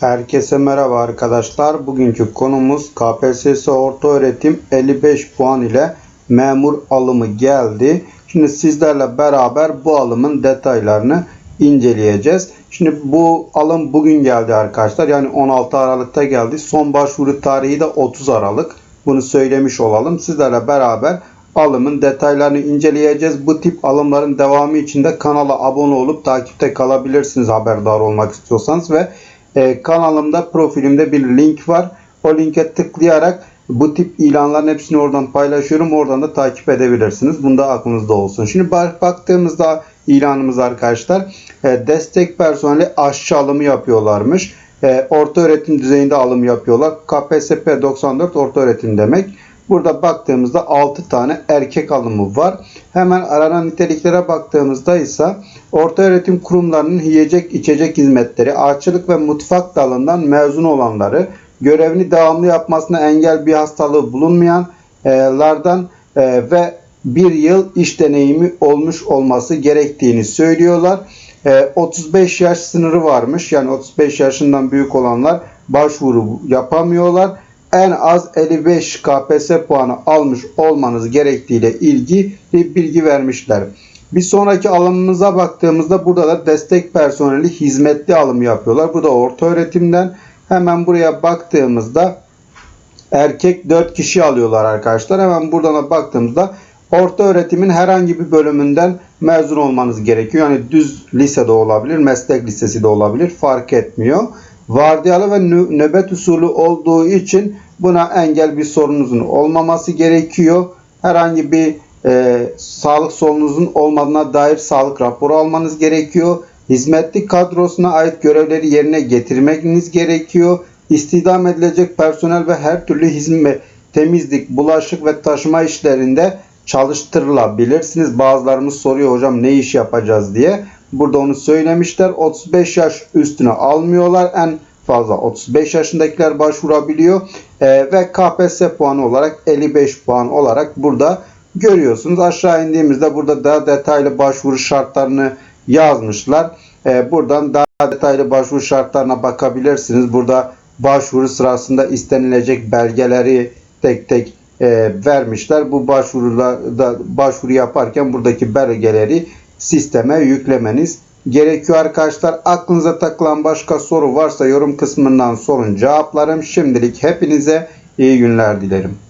Herkese merhaba arkadaşlar. Bugünkü konumuz KPSS Orta Öğretim 55 puan ile memur alımı geldi. Şimdi sizlerle beraber bu alımın detaylarını inceleyeceğiz. Şimdi bu alım bugün geldi arkadaşlar. Yani 16 Aralık'ta geldi. Son başvuru tarihi de 30 Aralık. Bunu söylemiş olalım. Sizlerle beraber alımın detaylarını inceleyeceğiz. Bu tip alımların devamı için de kanala abone olup takipte kalabilirsiniz haberdar olmak istiyorsanız ve e, kanalımda profilimde bir link var. O linke tıklayarak bu tip ilanların hepsini oradan paylaşıyorum. Oradan da takip edebilirsiniz. Bunda aklınızda olsun. Şimdi bak- baktığımızda ilanımız arkadaşlar e, destek personeli aşçı alımı yapıyorlarmış. E, orta öğretim düzeyinde alım yapıyorlar. KPSP 94 orta öğretim demek. Burada baktığımızda 6 tane erkek alımı var. Hemen aranan niteliklere baktığımızda ise orta öğretim kurumlarının yiyecek içecek hizmetleri, ağaççılık ve mutfak dalından mezun olanları, görevini devamlı yapmasına engel bir hastalığı bulunmayanlardan e, ve bir yıl iş deneyimi olmuş olması gerektiğini söylüyorlar. E, 35 yaş sınırı varmış. Yani 35 yaşından büyük olanlar başvuru yapamıyorlar en az 55 KPSS puanı almış olmanız gerektiğiyle ilgili bilgi vermişler. Bir sonraki alımımıza baktığımızda burada da destek personeli hizmetli alım yapıyorlar. Bu da orta öğretimden. Hemen buraya baktığımızda erkek 4 kişi alıyorlar arkadaşlar. Hemen buradan da baktığımızda orta öğretimin herhangi bir bölümünden mezun olmanız gerekiyor. Yani düz lisede olabilir, meslek lisesi de olabilir. Fark etmiyor vardiyalı ve nö- nöbet usulü olduğu için buna engel bir sorunuzun olmaması gerekiyor. Herhangi bir e, sağlık sorununuzun olmadığına dair sağlık raporu almanız gerekiyor. Hizmetli kadrosuna ait görevleri yerine getirmeniz gerekiyor. İstihdam edilecek personel ve her türlü hizmet, temizlik, bulaşık ve taşıma işlerinde çalıştırılabilirsiniz. Bazılarımız soruyor hocam ne iş yapacağız diye. Burada onu söylemişler. 35 yaş üstüne almıyorlar. En fazla 35 yaşındakiler başvurabiliyor. Ee, ve KPSS puanı olarak 55 puan olarak burada görüyorsunuz. Aşağı indiğimizde burada daha detaylı başvuru şartlarını yazmışlar. Ee, buradan daha detaylı başvuru şartlarına bakabilirsiniz. Burada başvuru sırasında istenilecek belgeleri tek tek e, vermişler. Bu başvuruda da başvuru yaparken buradaki belgeleri sisteme yüklemeniz gerekiyor arkadaşlar. Aklınıza takılan başka soru varsa yorum kısmından sorun cevaplarım. Şimdilik hepinize iyi günler dilerim.